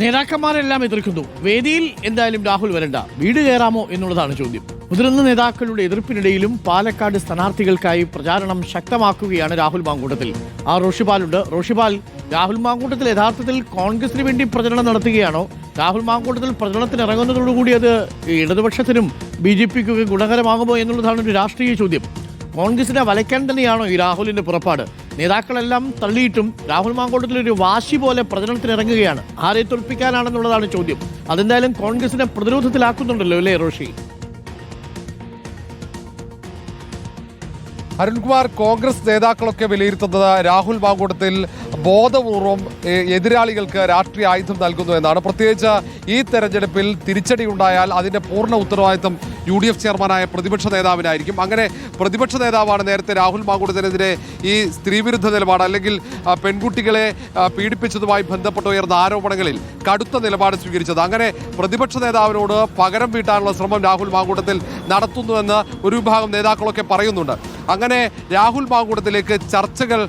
നേതാക്കന്മാരെല്ലാം എതിർക്കുന്നു. വേദിയിൽ എന്തായാലും രാഹുൽ വരണ്ട. വീട് കയറാമോ എന്നുള്ളതാണ് ചോദ്യം. മുതിർന്ന നേതാക്കളുടെ എതിർപ്പിനിടയിലും പാലക്കാട് സ്ഥാനാർത്ഥികൾക്കായി പ്രചാരണം ശക്തമാക്കുകയാണ് രാഹുൽ മാങ്കൂട്ടത്തിൽ. ആ റോഷിപാലുണ്ട് റോഷിപാൽ രാഹുൽ മാങ്കൂട്ടത്തിൽ യഥാർത്ഥത്തിൽ കോൺഗ്രസിന് വേണ്ടി പ്രചരണം നടത്തുകയാണോ? രാഹുൽ മാങ്കൂട്ടത്തിൽ പ്രചരണത്തിന് ഇറങ്ങുന്നതോടുകൂടി അത് ഇടതുപക്ഷത്തിനും ബി ജെ പിക്കൊക്കെ ഗുണകരമാകുമോ എന്നുള്ളതാണ് ഒരു രാഷ്ട്രീയ ചോദ്യം. കോൺഗ്രസിനെ വലയ്ക്കാൻ തന്നെയാണോ ഈ രാഹുലിന്റെ പുറപ്പാട്? നേതാക്കളെല്ലാം തള്ളിയിട്ടും രാഹുൽ മാങ്കോട്ടത്തിൽ ഒരു വാശി പോലെ പ്രചരണത്തിന് ഇറങ്ങുകയാണ്. ആരെ തോൽപ്പിക്കാനാണെന്നുള്ളതാണ് ചോദ്യം. അതെന്തായാലും കോൺഗ്രസിനെ പ്രതിരോധത്തിലാക്കുന്നുണ്ടല്ലോ അല്ലേ റോഷി? അരുൺകുമാർ കോൺഗ്രസ് നേതാക്കളൊക്കെ വിലയിരുത്തുന്നത് രാഹുൽ മാങ്കൂട്ടത്തിൽ ബോധപൂർവം എതിരാളികൾക്ക് രാഷ്ട്രീയ ആയുധം നൽകുന്നു എന്നാണ്. പ്രത്യേകിച്ച് ഈ തെരഞ്ഞെടുപ്പിൽ തിരിച്ചടി ഉണ്ടായാൽ അതിന്റെ പൂർണ ഉത്തരവാദിത്തം യു ഡി എഫ് ചെയർമാനായ പ്രതിപക്ഷ നേതാവിനായിരിക്കും. അങ്ങനെ പ്രതിപക്ഷ നേതാവാണ് നേരത്തെ രാഹുൽ മാങ്കൂട്ടത്തിനെതിരെ ഈ സ്ത്രീവിരുദ്ധ നിലപാട് അല്ലെങ്കിൽ പെൺകുട്ടികളെ പീഡിപ്പിച്ചതുമായി ബന്ധപ്പെട്ട് ഉയർന്ന ആരോപണങ്ങളിൽ കടുത്ത നിലപാട് സ്വീകരിച്ചത്. അങ്ങനെ പ്രതിപക്ഷ നേതാവിനോട് പകരം വീട്ടാനുള്ള ശ്രമം രാഹുൽ മാങ്കൂട്ടത്തിൽ നടത്തുന്നുവെന്ന് ഒരു വിഭാഗം നേതാക്കളൊക്കെ പറയുന്നുണ്ട്. അങ്ങനെ രാഹുൽ മാങ്കൂട്ടത്തിലേക്ക് ചർച്ചകൾ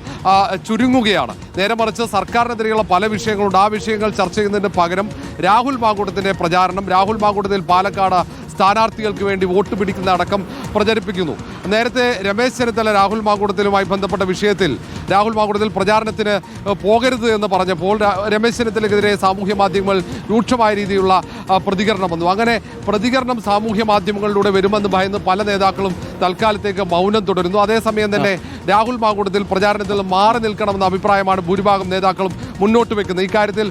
ചുരുങ്ങുകയാണ്. നേരെ മറിച്ച് സർക്കാരിനെതിരെയുള്ള പല വിഷയങ്ങളുണ്ട്. ആ വിഷയങ്ങൾ ചർച്ച ചെയ്യുന്നതിന് പകരം രാഹുൽ മാങ്കൂട്ടത്തിന്റെ പ്രചാരണം രാഹുൽ മാങ്കൂട്ടത്തിൽ പാലക്കാട് സ്ഥാനാർത്ഥികൾക്ക് വേണ്ടി വോട്ട് പിടിക്കുന്ന അടക്കം പ്രചരിപ്പിക്കുന്നു. നേരത്തെ രമേശ് ചെന്നിത്തല രാഹുൽ മാങ്കൂട്ടത്തിലുമായി ബന്ധപ്പെട്ട വിഷയത്തിൽ രാഹുൽ മാങ്കൂട്ടത്തിൽ പ്രചാരണത്തിന് പോകരുത് എന്ന് പറഞ്ഞപ്പോൾ രമേശ് ചെന്നിത്തലക്കെതിരെ സാമൂഹ്യ മാധ്യമങ്ങൾ രൂക്ഷമായ രീതിയിലുള്ള പ്രതികരണം വന്നു. അങ്ങനെ പ്രതികരണം സാമൂഹ്യ മാധ്യമങ്ങളിലൂടെ വരുമെന്ന് ഭയന്ന് പല നേതാക്കളും തൽക്കാലത്തേക്ക് മൗനം തുടരുന്നു. അതേസമയം തന്നെ രാഹുൽ മാങ്കൂട്ടത്തിൽ പ്രചാരണത്തിൽ മാറി നിൽക്കണമെന്ന അഭിപ്രായമാണ് ഭൂരിഭാഗം നേതാക്കളും മുന്നോട്ട് വെക്കുന്നത്. ഇക്കാര്യത്തിൽ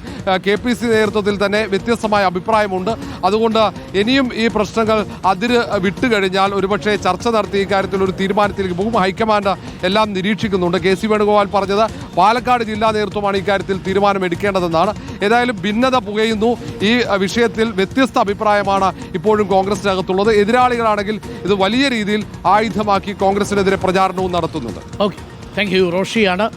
കെ പി സി നേതൃത്വത്തിൽ തന്നെ വ്യത്യസ്തമായ അഭിപ്രായമുണ്ട്. അതുകൊണ്ട് ഇനിയും ഈ പ്രശ്നങ്ങൾ അതിര് വിട്ടുകഴിഞ്ഞാൽ ഒരുപക്ഷെ ചർച്ച നടത്തി ഇക്കാര്യത്തിൽ ഒരു തീരുമാനത്തിലേക്ക് പോകും. ഹൈക്കമാൻഡ് എല്ലാം നിരീക്ഷിക്കുന്നുണ്ട്. കെ സി വേണുഗോപാൽ പറഞ്ഞത് പാലക്കാട് ജില്ലാ നേതൃത്വമാണ് ഇക്കാര്യത്തിൽ തീരുമാനമെടുക്കേണ്ടതെന്നാണ്. ഏതായാലും ഭിന്നത പുകയുന്നു. ഈ വിഷയത്തിൽ വ്യത്യസ്ത അഭിപ്രായമാണ് ഇപ്പോഴും കോൺഗ്രസിനകത്തുള്ളത്. എതിരാളികളാണെങ്കിൽ ഇത് വലിയ രീതിയിൽ ആയുധമാക്കി കോൺഗ്രസിനെതിരെ പ്രചാരണവും നടത്തുന്നുണ്ട്. Okay thank you റോഷിയാണ്